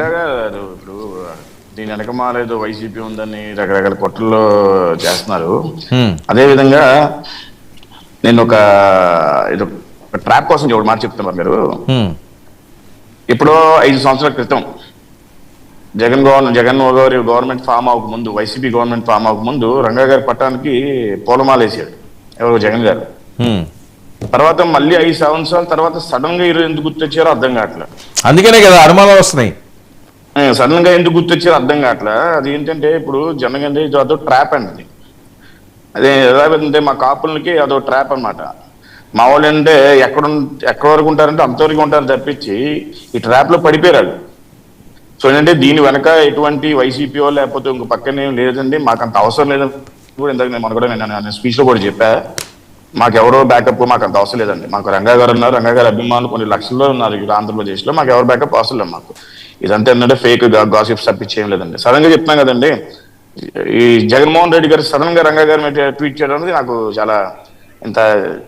గారు ఇప్పుడు దీని వెనకమాల ఏదో వైసీపీ ఉందని రకరకాల కొట్టల్లో చేస్తున్నారు. అదే విధంగా నేను ఒక ఇది ట్రాప్ కోసం ఒక మాట చెప్తున్నారు మీరు. ఎప్పుడో ఐదు సంవత్సరాల క్రితం జగన్ గవర్నమెంట్ జగన్ గారి గవర్నమెంట్ ఫామ్ అవ్వక ముందు వైసీపీ గవర్నమెంట్ ఫామ్ అవ్వక ముందు రంగా గారి పట్టానికి పూలమాల వేసాడు ఎవరు జగన్ గారు. తర్వాత మళ్ళీ ఐదు సంవత్సరాల తర్వాత సడన్గా ఈరోజు ఎందుకు గుర్తొచ్చారో అర్థం కావట్లేదు అందుకనే కదా అనుమానాలు వస్తున్నాయి సడన్గా ఎందుకు గుర్తొచ్చారో అర్థం కావట్లే? అది ఏంటంటే ఇప్పుడు జనగండి ఇది అదో ట్రాప్ అండి. అది. అదే ఎలా అంటే మా కాపులకి అదో ట్రాప్ అన్నమాట. మా వాళ్ళు అంటే ఎక్కడ ఎక్కడ వరకు ఉంటారంటే అంతవరకు ఉంటారు తప్పించి ఈ ట్రాప్లో పడిపోయారు వాళ్ళు. సో ఏంటంటే దీని వెనక ఎటువంటి వైసీపీఓ లేకపోతే ఇంకో పక్కనే లేదండి. మాకు అంత అవసరం లేదని కూడా ఇందాక నేను మన కూడా నేను స్పీచ్లో కూడా చెప్పా. మాకు ఎవరో బ్యాకప్ మాకు అంత అవసరం లేదండి. మాకు రంగా గారు ఉన్నారు. రంగా గారు అభిమానులు కొన్ని లక్షల్లో ఉన్నారు ఇక్కడ ఆంధ్రప్రదేశ్లో మాకు ఎవరు బ్యాకప్ అవసరం లేదు మాకు. ఇదంతా ఏంటంటే ఫేక్ గాసిప్స్ తప్పించి లేదండి. సడన్గా చెప్తున్నాం కదండి. ఈ జగన్మోహన్ రెడ్డి గారు సడన్గా రంగా గారి ట్వీట్ చేయడం అనేది నాకు చాలా ఇంత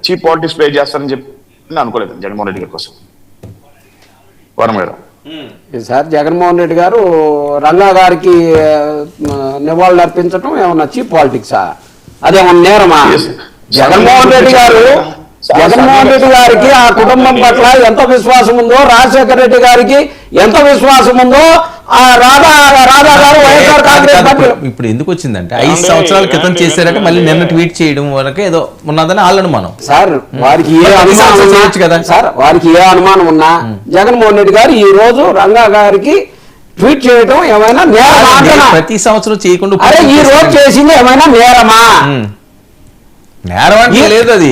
చీప్ పాలిటిక్స్ ప్లే చేస్తారని చెప్పి నేను అనుకోలేదు జగన్మోహన్ రెడ్డి గారి కోసం. వరం గారు సార్ జగన్మోహన్ రెడ్డి గారు రంగా గారికి నివాళులు అర్పించడం ఏమన్నా చీప్ పాలిటిక్సా అదేమన్నా నేరమా. జగన్మోహన్ రెడ్డి గారు జగన్మోహన్ రెడ్డి గారికి ఆ కుటుంబం పట్ల ఎంత విశ్వాసం ఉందో రాజశేఖర రెడ్డి గారికి ఎంత విశ్వాసం ఉందో ఆ రాధా రాధా గారు వైఎస్ఆర్ కాంగ్రెస్ పార్టీ ఇప్పుడు ఎందుకు వచ్చిందంటే ఐదు? సంవత్సరాల క్రితం? చేశారంటే మళ్ళీ నిన్న ట్వీట్ చేయడం వరకు ఏదో ఉన్నదని వాళ్ళ అనుమానం సార్ వారికి ఏ అనుమానం కదా. సార్ వారికి ఏ అనుమానం ఉన్నా జగన్మోహన్ రెడ్డి గారు ఈ రోజు రంగా గారికి ట్వీట్ చేయడం ఏమైనా నేరమా. ప్రతి సంవత్సరం చేయకుండా అరే ఈ రోజు చేసింది ఏమైనా నేరమా. నేరం అంటే లేదు అది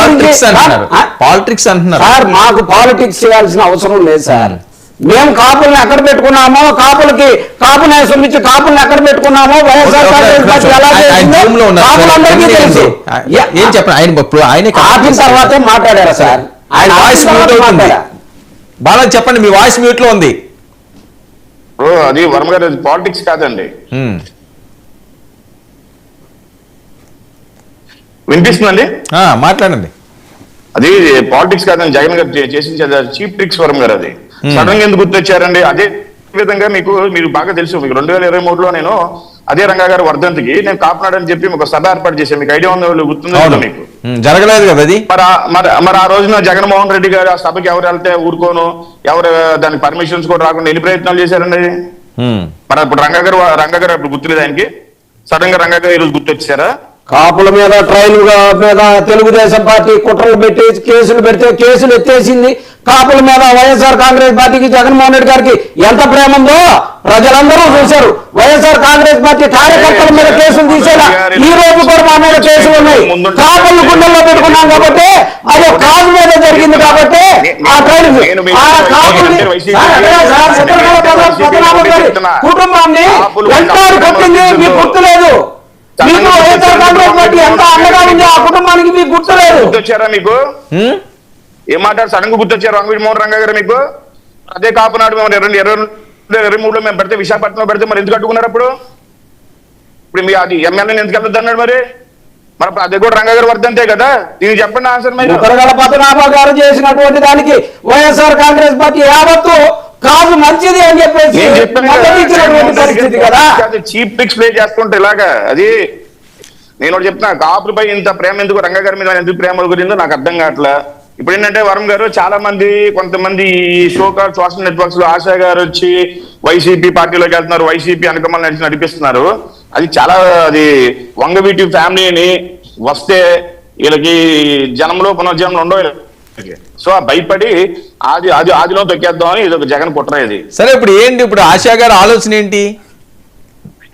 అంటున్నారు? పాలిటిక్స్ అంటున్నారు సార్ మాకు పాలిటిక్స్ చేయాల్సిన అవసరం లేదు సార్ మేము కాపుల్ని ఎక్కడ పెట్టుకున్నామో కాపులకి కాపు నేసం ఇచ్చి కాపుల్ని ఎక్కడ పెట్టుకున్నామో వైఎస్ఆర్ కాంగ్రెస్ పార్టీ చేసిందో. కాపులందరికీ ఏం తెలుసు. ఏ- ఏం చెప్పండి? ఆయన ఇప్పుడు ఆయనే ఆపిన తర్వాతే మాట్లాడారా సార్? ఆయన వాయిస్ మ్యూట్ అవుతుంది. బాగా చెప్పండి మీ వాయిస్ మ్యూట్లో ఉంది. అది వర్మ గారు పాలిటిక్స్ కాదండి. వినిపిస్తుందండి? ఆ, మాట్లాడండి. అది పాలిటిక్స్ కాదని జగన్ గారు చే- చేసిన చీప్ ట్రిక్స్ వరం గారు అది. సడన్గా ఎందుకు గుర్తొచ్చారండి? అదే విధంగా మీకు మీరు బాగా తెలుసు మీకు రెండు వేల ఇరవై మూడులో నేను అదే రంగా గారి వర్ధంతికి నేను కాపునాడు అని చెప్పి ఒక సభ ఏర్పాటు చేశాను. మీకు ఐడియా ఉందో గుర్తుందో మీకు. హ్మ్, జరగలేదు కదా అది? మరి ఆ- మరి ఆ రోజున జగన్మోహన్ రెడ్డి గారు ఆ సభకి ఎవరు వెళ్తే ఊరుకోను? ఎవరు దానికి పర్మిషన్స్ కూడా రాకుండా ఎన్ని ప్రయత్నాలు చేశారండి? హ్మ్. మరి ఇప్పుడు రంగా గారు రంగా గారు అప్పుడు గుర్తులేదు ఆయనకి. సడన్గా రంగా గారు ఈరోజు గుర్తొచ్చారా కాపుల మీద ట్రైన్ మీద తెలుగుదేశం పార్టీ కుట్రలు పెట్టి కేసులు పెడితే కేసులు ఎత్తేసింది. కాపుల మీద వైఎస్ఆర్ కాంగ్రెస్ పార్టీకి జగన్మోహన్ రెడ్డి గారికి ఎంత ప్రేమ ఉందో ప్రజలందరూ చూశారు వైఎస్ఆర్ కాంగ్రెస్ పార్టీ కార్యకర్తల మీద కేసులు తీసేలా ఈ రోజు కూడా మా మీద కేసులు ఉన్నాయి కాపులను గుండెల్లో పెట్టుకున్నాం కాబట్టి అది కాజు మీద జరిగింది కాబట్టి ఆ ట్రైన్ కుటుంబాన్ని వెంటాడు కొట్టింది మీకు గుర్తులేదు మీకు వైఎస్ఆర్ కాంగ్రెస్ పార్టీ ఎంత అండగా ఉంది ఆ కుటుంబానికి మీకు గుర్తులేదు మీకు? ఏం మాట్లాడు సడన్గా గుర్తొచ్చారు రంగవీటి మోహన్ రంగా గారు మీకు? అదే కాపునాడు మేము రెండు ఇరవై ఇరవై మూడులో మేము పెడితే విశాఖపట్నంలో పెడితే మరి ఎందుకు కట్టుకున్నారు అప్పుడు? ఇప్పుడు మీ అది ఎమ్మెల్యేని ఎందుకు వెళ్తుంది అన్నాడు మరి? మరి అదే కూడా రంగా గారు వర్ధంతే కదా? దీనికి చెప్పండి ఆన్సర్ మీరు. పద్మనాభ గారు చేసినటువంటి దానికి వైఎస్ఆర్ కాంగ్రెస్ పార్టీ యావత్తు కాదు మంచిది అని చెప్పేసి చీప్ ట్రిక్స్ ప్లే చేస్తుంటే ఇలాగా. అది నేను చెప్తున్నా కాపులపై ఇంత ప్రేమ ఎందుకు? రంగా గారి మీద ఎందుకు ప్రేమ గురిందో నాకు అర్థం కావట్లా. ఇప్పుడు ఏంటంటే వరుణ్ గారు చాలా మంది కొంతమంది ఈ షో కాల్ సోషల్ నెట్వర్క్స్లో ఆశా గారు వచ్చి వైసీపీ పార్టీలోకి వెళ్తున్నారు వైసీపీ అనుకమని నడిచి నడిపిస్తున్నారు. అది చాలా అది వంగవీటి ఫ్యామిలీని వస్తే వీళ్ళకి జనంలో పునర్జన్మలు ఉండవు సో ఆ భయపడి ఆది ఆది ఆదిలో తొక్కేద్దామని ఇది ఒక జగన్ కుట్ర ఇది. సరే ఇప్పుడు ఏంటి ఇప్పుడు ఆశా గారు ఆలోచన ఏంటి?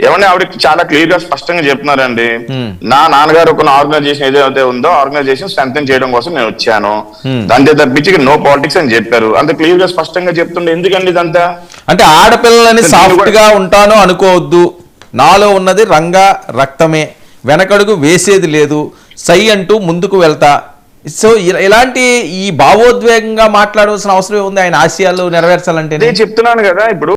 ఏమంటే ఆవిడ చాలా క్లియర్గా స్పష్టంగా చెప్తున్నారండి. నా నాన్నగారు ఒక ఆర్గనైజేషన్ ఏదైతే ఉందో ఆర్గనైజేషన్ స్ట్రెంగ్ చేయడం కోసం నేను వచ్చాను. దాంతో తప్పించి నో పాలిటిక్స్ అని చెప్పారు. అంత క్లియర్గా స్పష్టంగా చెప్తుండే. ఎందుకండి ఇదంతా? అంటే ఆడపిల్లలని నేను సాఫ్ట్గా ఉంటాను అనుకోవద్దు. నాలో ఉన్నది రంగా రక్తమే. వెనకడుగు వేసేది లేదు. సై అంటూ ముందుకు వెళ్తా. సో ఇలాంటి ఈ భావోద్వేగంగా మాట్లాడవలసిన అవసరం ఉంది ఆయన ఆశయాలు నెరవేర్చాలంటే అదే చెప్తున్నాను కదా ఇప్పుడు.